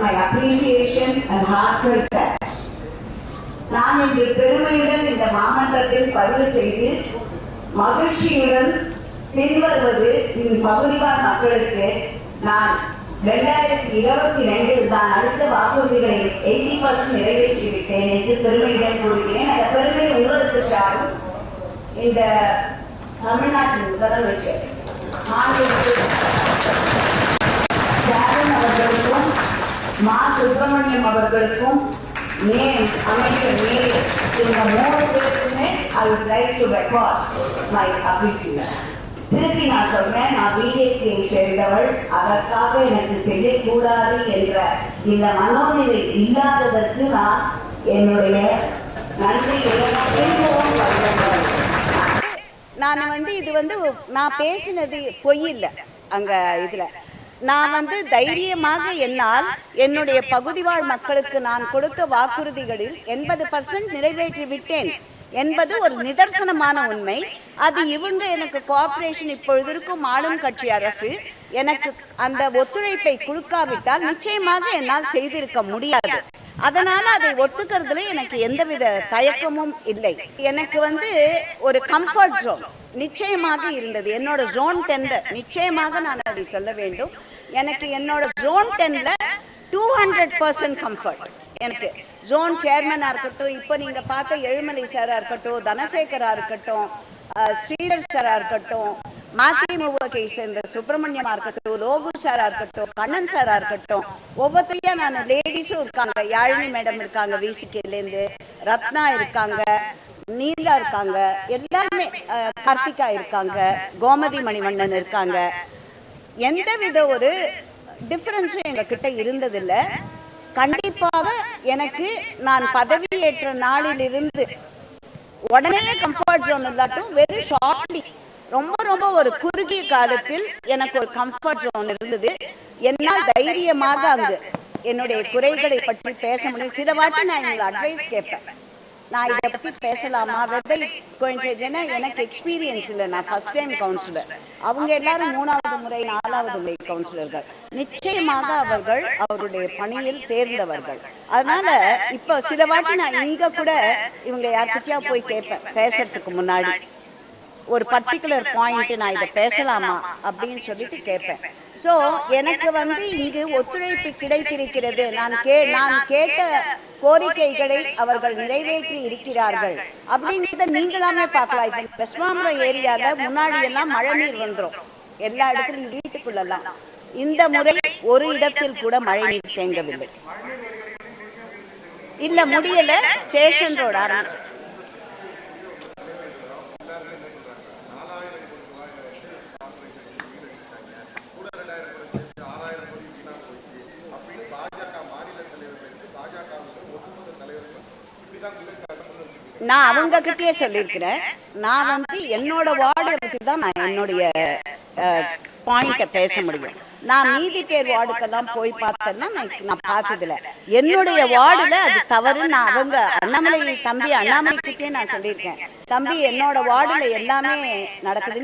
my appreciation and heartfelt thanks. நான் இன்று பெருமையுடன் இந்த மாமன்றத்தில் பதிவு செய்து மகிழ்ச்சியுடன் பின்வருவது இந்த பகுதிவாழ் மக்களுக்கு நான் ரெண்டாயிரத்தி இருபத்தி ரெண்டில் தான் அடுத்த வாக்குறுதிகளை எயிட்டி பர்சன்ட் நிறைவேற்றி விட்டேன் என்று பெருமையுடன் கூறுகிறேன். அந்த பெருமை உங்களுக்கு சாரும். இந்த தமிழ்நாட்டின் முதலமைச்சர். மாநில மா சுப்பிரமணியம் அவர்களுக்கும் நேம் அமைச்சர் நேரு இந்த மூணு பேருக்குமே ஐ would like to record my appreciation. திருப்பி நான் சொல்றேன் நான் பிஜேபியை சேர்ந்தவள். அதற்காக எனக்கு செய்யக்கூடாது என்ற இந்த மனோநிலை இல்லாததற்கு நான் என்னுடைய நன்றியை திரும்பவும் நான் வந்து இது வந்து நான் பேசினது பொய் இல்லை. அங்க இதுல. நான் வந்து தைரியமாக என்னால் என்னுடைய பகுதிவாழ் மக்களுக்கு நான் கொடுத்த வாக்குறுதிகளில் எண்பது பர்சன்ட் நிறைவேற்றி விட்டேன். என்பது ஒரு நிதர்சனமான உண்மை. அது இவங்க எனக்கு கோஆபரேஷன் இப்பொழுது இருக்கும் ஆளும் கட்சி அரசு எனக்கு அந்த ஒத்துழைப்பை கொடுக்காவிட்டால் நிச்சயமாக என்னால் செய்திருக்க முடியாது. அதனால அதை ஒத்துக்கிறதுல எனக்கு எந்தவித தயக்கமும் இல்லை. எனக்கு வந்து ஒரு கம்ஃபர்ட் ஜோன் நிச்சயமாக இருந்தது. என்னோட ஜோன் டெண்டர் நிச்சயமாக நான் அதை சொல்ல வேண்டும். எனக்கு என்னோட ஜோன் டென்ல டூ ஹண்ட்ரட் பர்சன்ட் கம்ஃபர்ட் எனக்கு ஜோன் சேர்மனா இருக்கட்டும் இப்போ நீங்க பார்த்த எழுமலை சாரா இருக்கட்டும் தனசேகரா இருக்கட்டும் ஸ்ரீதர் சாரா இருக்கட்டும் மதிமுகவை சேர்ந்த சுப்பிரமணியமா இருக்கட்டும் லோகு சாரா இருக்கட்டும் கண்ணன் சாரா இருக்கட்டும் ஒவ்வொருத்தையா நான் லேடிஸும் இருக்காங்க. யாழினி மேடம் இருக்காங்க விசிகேலேருந்து ரத்னா இருக்காங்க நீலா இருக்காங்க எல்லாருமே கார்த்திகா இருக்காங்க கோமதி மணிவண்ணன் இருக்காங்க எந்த வித ஒரு டிஃபரன்ஸும் எங்ககிட்ட இருந்ததில்ல. கண்டிப்பாக எனக்கு நான் பதவியேற்ற நாளிலிருந்து உடனே கம்ஃபர்ட் ஜோன் இல்லாட்டும் வெரி ஷார்ட்லி ரொம்ப ரொம்ப ஒரு குறுகிய காலத்தில் எனக்கு ஒரு கம்ஃபர்ட் ஜோன் இருந்தது. என்னால் தைரியமாக அங்கு என்னுடைய குறைகளை பற்றி பேச முடியும். சில வாட்டி நான் எங்களை அட்வைஸ் கேட்பேன். நான் இதை பற்றி பேசலாமா? வெதை கொஞ்சம் ஏன்னா எனக்கு எக்ஸ்பீரியன்ஸ் இல்லை. நான் ஃபர்ஸ்ட் டைம் கவுன்சிலர் அவங்க எல்லாரும் மூணாவது முறை நாலாவது முறை கவுன்சிலர்கள் நிச்சயமாக அவர்கள் அவருடைய பணியில் தேர்ந்தவர்கள். அதனால இப்போ சில வாட்டி நான் இங்க கூட இவங்க யார்கிட்டயா போய் கேட்பேன். பேசுறதுக்கு முன்னாடி. ஒரு பர்டிகுலர் பாயிண்ட் நான் இதை பேசலாமா? அப்படின்னு சொல்லிட்டு கேட்பேன். ஸோ எனக்கு வந்து இங்கு ஒத்துழைப்பு கிடைத்திருக்கிறது. நான் கே நான் கேட்ட கோரிக்கைகளை அவர்கள் நிறைவேற்றி இருக்கிறார்கள். அப்படிங்கிறத நீங்களாமே பார்க்கலாம். இப்போ வெஸ்வாம்பரம் ஏரியால முன்னாடி எல்லாம் மழை நீர் வந்துடும் எல்லா இடத்துலையும் வீட்டுக்குள்ளெல்லாம். இந்த முறை ஒரு இடத்தில் கூட மழை நீர் தேங்கவில்லை. இல்ல முடியல. ஸ்டேஷன் ரோடு ஆரம்பி நான் அவங்க கிட்டயே சொல்லியிருக்கிறேன். நான் வந்து என்னோட வார்டை பற்றி தான் நான் என்னுடைய பாயிண்ட்டை பேச முடியும். நான் மீதி பேர் வார்டுக்கெல்லாம் போய் பார்த்தேன்னா நான் நான் பார்த்ததில்ல. என்னுடைய வார்டுல அது தவறு நான் அவங்க அண்ணாமலை தம்பி அண்ணாமலை கிட்டே நான் சொல்லியிருக்கேன். தம்பி என்னோட வார்டுல எல்லாமே நடக்குது